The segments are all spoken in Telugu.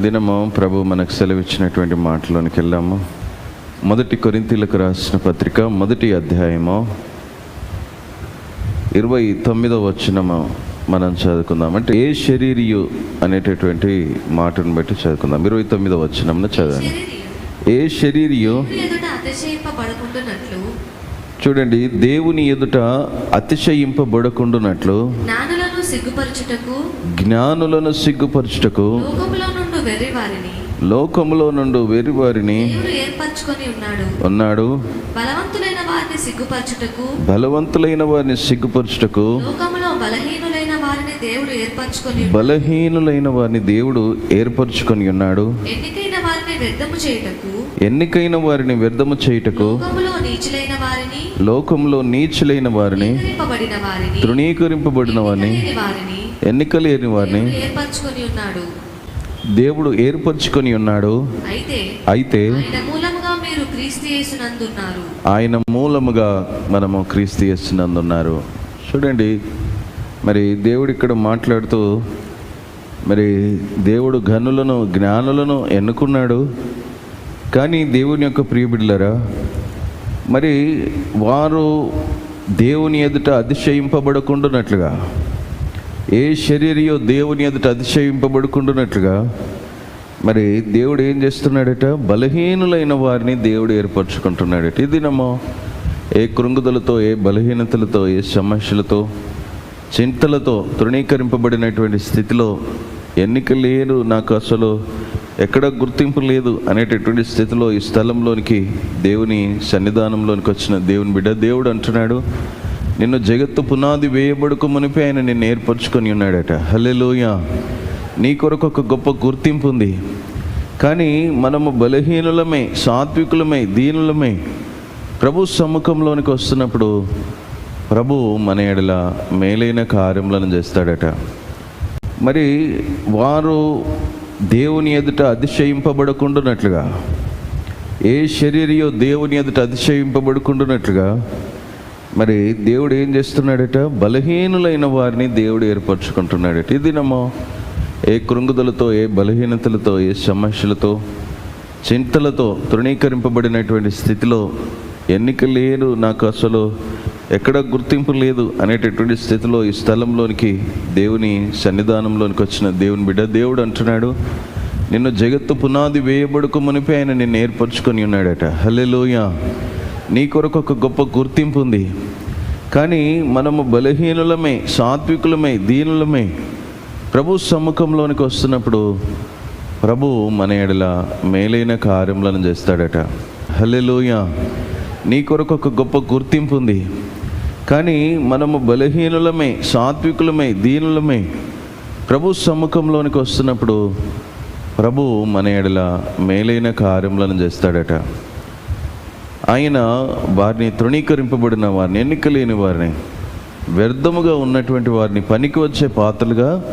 దినము ప్రభు మనకు సెలవిచ్చినటువంటి మాటలోనికి వెళ్ళాము. మొదటి కొరింతీలకు రాసిన పత్రిక మొదటి అధ్యాయము ఇరవై తొమ్మిదవ వచనము మనం చదువుకుందాం అంటే ఏ శరీరియు అనేటటువంటి మాటను బట్టి చదువుకుందాం ఇరవై తొమ్మిదవ వచనంలో చదవండి. ఏ శరీరియు? చూడండి దేవుని ఎదుట అతిశయింపబడకుండునట్లు జ్ఞానులను సిగ్గుపరచుటకు జ్ఞానులను సిగ్గుపరచుటకు లోకములో నుండి ఏర్పరచుకొని ఉన్నాడు. ఉన్నాడు. బలవంతులైన వారిని సిగ్గుపరచుటకు బలవంతులైన వారిని సిగ్గుపరచుటకు లోకములో బలహీనులైన వారిని దేవుడు ఏర్పరచుకొని ఉన్నాడు. బలహీనులైన వారిని దేవుడు ఏర్పరచుకొని ఉన్నాడు. ఎన్నికైన వారిని వ్యర్థము చేయుటకు ఎన్నికైన వారిని వ్యర్థము చేయుటకు లోకములో నీచులైన వారిని లోకంలో నీచులైన వారిని తృణీకరింపబడిన వారిని ఎన్నికలేని వారిని ఏర్పరచుకొని ఉన్నాడు. దేవుడు ఏర్పరచుకొని ఉన్నాడు. అయితే ఆయన మూలముగా మనము క్రీస్తు చేస్తున్నందున్నారు చూడండి మరి దేవుడు ఇక్కడ మాట్లాడుతూ మరి దేవుడు ఘనులను జ్ఞానులను ఎన్నుకున్నాడు. కానీ దేవుని యొక్క ప్రియబిడ్డలరా మరి వారు దేవుని ఎదుట అతిశయింపబడకుండానట్లుగా ఏ శరీరయో దేవుని ఎదుట అతిశయింపబడుకుంటున్నట్లుగా మరి దేవుడు ఏం చేస్తున్నాడట? బలహీనులైన వారిని దేవుడు ఏర్పరచుకుంటున్నాడట. ఇది నమ్మో ఏ కృంగుదలతో ఏ బలహీనతలతో ఏ సమస్యలతో చింతలతో తృణీకరింపబడినటువంటి స్థితిలో ఎన్నిక లేదు నాకు అసలు ఎక్కడ గుర్తింపు లేదు అనేటటువంటి స్థితిలో ఈ స్థలంలోనికి దేవుని సన్నిధానంలోనికి వచ్చిన దేవుని బిడ్డ దేవుడు అంటున్నాడు. నిన్ను జగత్తు పునాది వేయబడుకు మునిపే ఆయన నిన్ను ఏర్పరచుకొని ఉన్నాడట. హలెలోయ నీ కొరకు ఒక గొప్ప గుర్తింపు ఉంది. కానీ మనము బలహీనులమే సాత్వికులమే దీనులమే. ప్రభు సముఖంలోనికి వస్తున్నప్పుడు ప్రభు మన ఎడల మేలైన కార్యములను చేస్తాడట. మరి వారు దేవుని ఎదుట అతిశయింపబడకుండానట్లుగా ఏ శరీరయో దేవుని ఎదుట అతిశయింపబడుకుంటున్నట్లుగా మరి దేవుడు ఏం చేస్తున్నాడట? బలహీనులైన వారిని దేవుడు ఏర్పరచుకుంటున్నాడట. ఇది నమ్మో ఏ కృంగుదలతో ఏ బలహీనతలతో ఏ సమస్యలతో చింతలతో తృణీకరింపబడినటువంటి స్థితిలో ఎన్నిక లేదు నాకు అసలు ఎక్కడ గుర్తింపు లేదు అనేటటువంటి స్థితిలో ఈ స్థలంలోనికి దేవుని సన్నిధానంలోనికి వచ్చిన దేవుని బిడ్డ దేవుడు అంటున్నాడు నిన్ను జగత్తు పునాది వేయబడుకు మునిపే ఆయన నిన్ను ఏర్పరచుకొని ఉన్నాడట. హల్లెలూయ. నీ కొరకు ఒక గొప్ప గుర్తింపు ఉంది. కానీ మనము బలహీనులమే సాత్వికులమే దీనులమే. ప్రభు సముఖంలోనికి వస్తున్నప్పుడు ప్రభు మన ఎడల మేలైన కార్యములను చేస్తాడట. హల్లెలూయ. నీ కొరకు ఒక గొప్ప గుర్తింపు ఉంది. కానీ మనము బలహీనులమే సాత్వికులమే దీనులమే. ప్రభు సముఖంలోనికి వస్తున్నప్పుడు ప్రభు మన ఎడల మేలైన కార్యములను చేస్తాడట. ఆయన వారిని తృణీకరింపబడిన వారిని ఎన్నిక లేని వారిని వ్యర్థముగా ఉన్నటువంటి వారిని పనికి వచ్చే పాత్రలుగా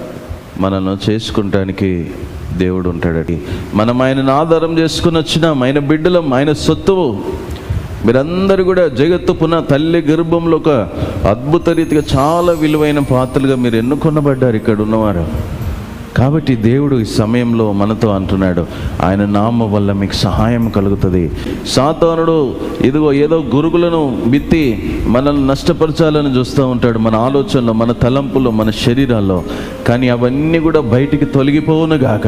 మనల్ని చేసుకుంటానికి దేవుడు ఉంటాడటి. మనం ఆయనను ఆధారం చేసుకుని వచ్చినాం. ఆయన బిడ్డలం ఆయన సొత్తువు. మీరందరూ కూడా జగత్తు పునః తల్లి గర్భంలో ఒక అద్భుత రీతిగా చాలా విలువైన పాత్రలుగా మీరు ఎన్నుకొనబడ్డారు. ఇక్కడ ఉన్నవారు కాబట్టి దేవుడు ఈ సమయంలో మనతో అంటున్నాడు ఆయన నామ వల్ల మీకు సహాయం కలుగుతుంది. సాతానుడు ఇదిగో ఏదో గురుగులను బిత్తి మనల్ని నష్టపరచాలని చూస్తూ ఉంటాడు మన ఆలోచనలో మన తలంపులో మన శరీరాల్లో. కానీ అవన్నీ కూడా బయటికి తొలగిపోవును గాక.